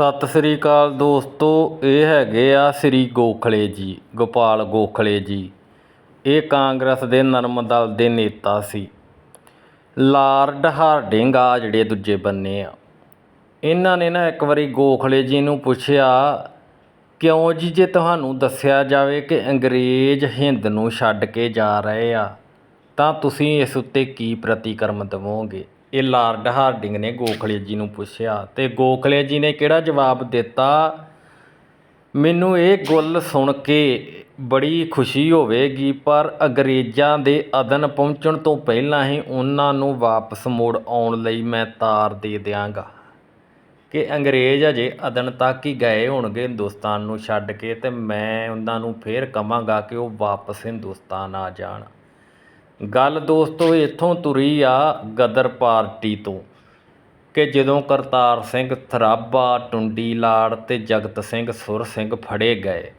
ਸਤਿ ਸ੍ਰੀ ਅਕਾਲ ਦੋਸਤੋ, ਇਹ ਹੈਗੇ ਆ ਸ੍ਰੀ ਗੋਖਲੇ ਜੀ, ਗੋਪਾਲ ਗੋਖਲੇ ਜੀ। ਇਹ ਕਾਂਗਰਸ ਦੇ ਨਰਮ ਦਲ ਦੇ ਨੇਤਾ ਸੀ। ਲਾਰਡ ਹਾਰਡਿੰਗ ਆ ਜਿਹੜੇ ਦੂਜੇ ਬੰਨੇ ਆ। ਇਹਨਾਂ ਨੇ ਨਾ ਇੱਕ ਵਾਰੀ ਗੋਖਲੇ ਜੀ ਨੂੰ ਪੁੱਛਿਆ, ਕਿਉਂ ਜੀ, ਜੇ ਤੁਹਾਨੂੰ ਦੱਸਿਆ ਜਾਵੇ ਕਿ ਅੰਗਰੇਜ਼ ਹਿੰਦ ਨੂੰ ਛੱਡ ਕੇ ਜਾ ਰਹੇ ਆ, ਤਾਂ ਤੁਸੀਂ ਇਸ ਉੱਤੇ ਕੀ ਪ੍ਰਤੀਕਰਮ ਦੇਵੋਗੇ? ਇਹ ਲਾਰਡ ਹਾਰਡਿੰਗ ਨੇ ਗੋਖਲੇ ਜੀ ਨੂੰ ਪੁੱਛਿਆ ਤੇ ਗੋਖਲੇ ਜੀ ਨੇ ਕਿਹੜਾ ਜਵਾਬ ਦਿੱਤਾ? ਮੈਨੂੰ ਇਹ ਗੱਲ ਸੁਣ ਕੇ ਬੜੀ ਖੁਸ਼ੀ ਹੋਵੇਗੀ, ਪਰ ਅੰਗਰੇਜ਼ਾਂ ਦੇ ਅਦਨ ਪਹੁੰਚਣ ਤੋਂ ਪਹਿਲਾਂ ਹੀ ਉਹਨਾਂ ਨੂੰ ਵਾਪਸ ਮੁੜ ਆਉਣ ਲਈ ਮੈਂ ਤਾਰ ਦੇ ਦਿਆਂਗਾ। ਕਿ ਅੰਗਰੇਜ਼ ਅਜੇ ਅਦਨ ਤੱਕ ਹੀ ਗਏ ਹੋਣਗੇ ਹਿੰਦੁਸਤਾਨ ਨੂੰ ਛੱਡ ਕੇ ਤੇ ਮੈਂ ਉਹਨਾਂ ਨੂੰ ਫੇਰ ਕਵਾਂਗਾ ਕਿ ਉਹ ਵਾਪਸ ਹਿੰਦੁਸਤਾਨ ਆ ਜਾਣ। ਗੱਲ ਦੋਸਤੋ, ਇੱਥੋਂ ਤੁਰੀ ਆ ਗਦਰ ਪਾਰਟੀ ਤੋਂ ਕਿ ਜਦੋਂ ਕਰਤਾਰ ਸਿੰਘ ਥਰਾਬਾ, ਟੁੰਡੀ ਲਾੜ ਤੇ ਜਗਤ ਸਿੰਘ ਸੁਰ ਸਿੰਘ ਫੜੇ ਗਏ।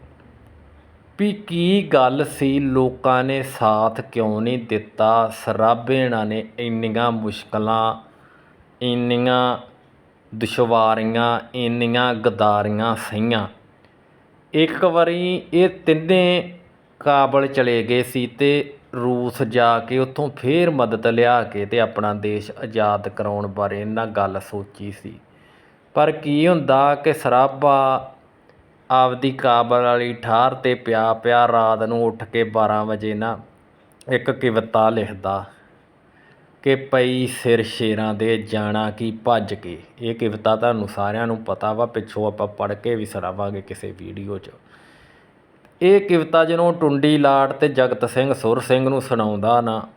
ਵੀ ਕੀ ਗੱਲ ਸੀ? ਲੋਕਾਂ ਨੇ ਸਾਥ ਕਿਉਂ ਨਹੀਂ ਦਿੱਤਾ? ਸਰਾਬੇਣਾ ਨੇ ਇੰਨੀਆਂ ਮੁਸ਼ਕਲਾਂ, ਇੰਨੀਆਂ ਦੁਸ਼ਵਾਰੀਆਂ, ਇੰਨੀਆਂ ਗਦਾਰੀਆਂ ਸਹੀਆਂ। ਇੱਕ ਵਾਰੀ ਇਹ ਤਿੰਨੇ ਕਾਬਲ ਚਲੇ ਗਏ ਸੀ ਤੇ ਰੂਸ ਜਾ ਕੇ ਉੱਥੋਂ ਫੇਰ ਮਦਦ ਲਿਆ ਕੇ ਅਤੇ ਆਪਣਾ ਦੇਸ਼ ਆਜ਼ਾਦ ਕਰਵਾਉਣ ਬਾਰੇ ਇਹਨਾਂ ਗੱਲ ਸੋਚੀ ਸੀ। ਪਰ ਕੀ ਹੁੰਦਾ ਕਿ ਸਰਾਭਾ ਆਪਦੀ ਕਾਬਲ ਵਾਲੀ ਠਾਹਰ ਤੇ ਪਿਆ ਪਿਆ ਰਾਤ ਨੂੰ ਉੱਠ ਕੇ 12 ਵਜੇ ਨਾ ਇੱਕ ਕਵਿਤਾ ਲਿਖਦਾ ਕਿ ਪਈ ਸਿਰ ਸ਼ੇਰਾਂ ਦੇ ਜਾਣਾ ਕੀ ਭੱਜ ਕੇ। ਇਹ ਕਵਿਤਾ ਤੁਹਾਨੂੰ ਸਾਰਿਆਂ ਨੂੰ ਪਤਾ ਵਾ, ਪਿੱਛੋਂ ਆਪਾਂ ਪੜ੍ਹ ਕੇ ਵੀ ਸੁਣਾਵਾਂਗੇ ਕਿਸੇ ਵੀਡੀਓ 'ਚ। ਇਹ ਕਵਿਤਾ ਜਦੋਂ ਟੁੰਡੀ ਲਾਟ ਤੇ ਜਗਤ ਸਿੰਘ ਸੁਰ ਸਿੰਘ ਨੂੰ ਸੁਣਾਉਂਦਾ ਨਾ।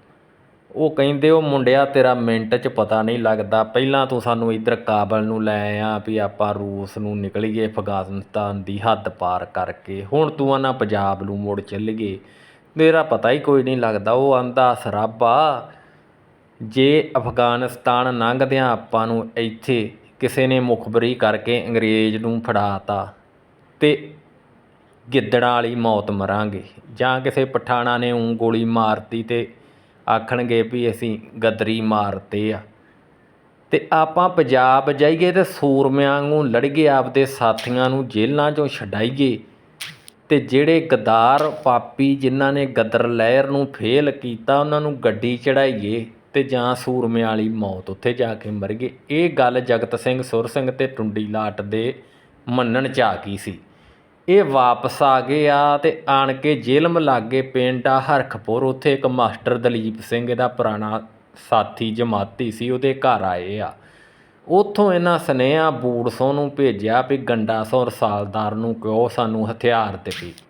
ਉਹ ਕਹਿੰਦੇ, ਉਹ ਮੁੰਡਿਆ, ਤੇਰਾ ਮਿੰਟ 'ਚ ਪਤਾ ਨਹੀਂ ਲੱਗਦਾ। ਪਹਿਲਾਂ ਤੂੰ ਸਾਨੂੰ ਇੱਧਰ ਕਾਬਲ ਨੂੰ ਲੈ ਆ ਵੀ ਆਪਾਂ ਰੂਸ ਨੂੰ ਨਿਕਲੀਏ ਅਫਗਾਨਿਸਤਾਨ ਦੀ ਹੱਦ ਪਾਰ ਕਰਕੇ। ਹੁਣ ਤੂੰ ਆਨਾ ਪੰਜਾਬ ਨੂੰ ਮੁੜ ਚੱਲੀਏ ਤੇਰਾ ਪਤਾ ਹੀ ਕੋਈ ਨਹੀਂ ਲੱਗਦਾ। ਉਹ ਆਂਦਾ, ਸਰਾਬਾ, ਜੇ ਅਫਗਾਨਿਸਤਾਨ ਲੰਘਦਿਆਂ ਆਪਾਂ ਨੂੰ ਇੱਥੇ ਕਿਸੇ ਨੇ ਮੁਖਬਰੀ ਕਰਕੇ ਅੰਗਰੇਜ਼ ਨੂੰ ਫੜਾਤਾ ਤੇ ਗਿੱਦੜਾਂ ਵਾਲੀ ਮੌਤ ਮਰਾਂਗੇ। ਜਾਂ ਕਿਸੇ ਪਠਾਣਾ ਨੇ ਊਂ ਗੋਲੀ ਮਾਰਤੀ ਅਤੇ ਆਖਣਗੇ ਵੀ ਅਸੀਂ ਗਦਰੀ ਮਾਰਤੇ ਆ। ਅਤੇ ਆਪਾਂ ਪੰਜਾਬ ਜਾਈਏ ਅਤੇ ਸੂਰਮਿਆਂ ਨੂੰ ਲੜੀਏ, ਆਪਦੇ ਸਾਥੀਆਂ ਨੂੰ ਜੇਲ੍ਹਾਂ 'ਚੋਂ ਛਡਾਈਏ। ਅਤੇ ਜਿਹੜੇ ਗਦਾਰ ਪਾਪੀ ਜਿਨ੍ਹਾਂ ਨੇ ਗਦਰ ਲਹਿਰ ਨੂੰ ਫੇਲ ਕੀਤਾ, ਉਹਨਾਂ ਨੂੰ ਗੱਡੀ ਚੜਾਈਏ ਅਤੇ ਜਾਂ ਸੂਰਮਿਆਂ ਵਾਲੀ ਮੌਤ ਉੱਥੇ ਜਾ ਕੇ ਮਰ ਗਏ ਇਹ ਗੱਲ ਜਗਤ ਸਿੰਘ ਸੁਰ ਸਿੰਘ ਅਤੇ ਟੁੰਡੀ ਲਾਟ ਦੇ ਮੰਨਣ ਚ ਆ ਗਈ ਸੀ। ਇਹ ਵਾਪਸ ਆ ਗਏ ਆ ਤੇ ਆਣ ਕੇ ਜੇਲ੍ਹ ਲਾਗੇ ਪਿੰਡ ਆ ਹਰਖਪੁਰ, ਉੱਥੇ ਇੱਕ ਮਾਸਟਰ ਦਲੀਪ ਸਿੰਘ ਇਹਦਾ ਪੁਰਾਣਾ ਸਾਥੀ ਜਮਾਤੀ ਸੀ, ਉਹਦੇ ਘਰ ਆਏ ਆ। ਉੱਥੋਂ ਇਹਨਾਂ ਸਨੇਹਾ ਬੂੜਸੋਂ ਨੂੰ ਭੇਜਿਆ ਵੀ ਗੰਡਾ ਸੌ ਰਸਾਲਦਾਰ ਨੂੰ ਕਿਉਂ ਸਾਨੂੰ ਹਥਿਆਰ 'ਤੇ ਦਿੱਤੇ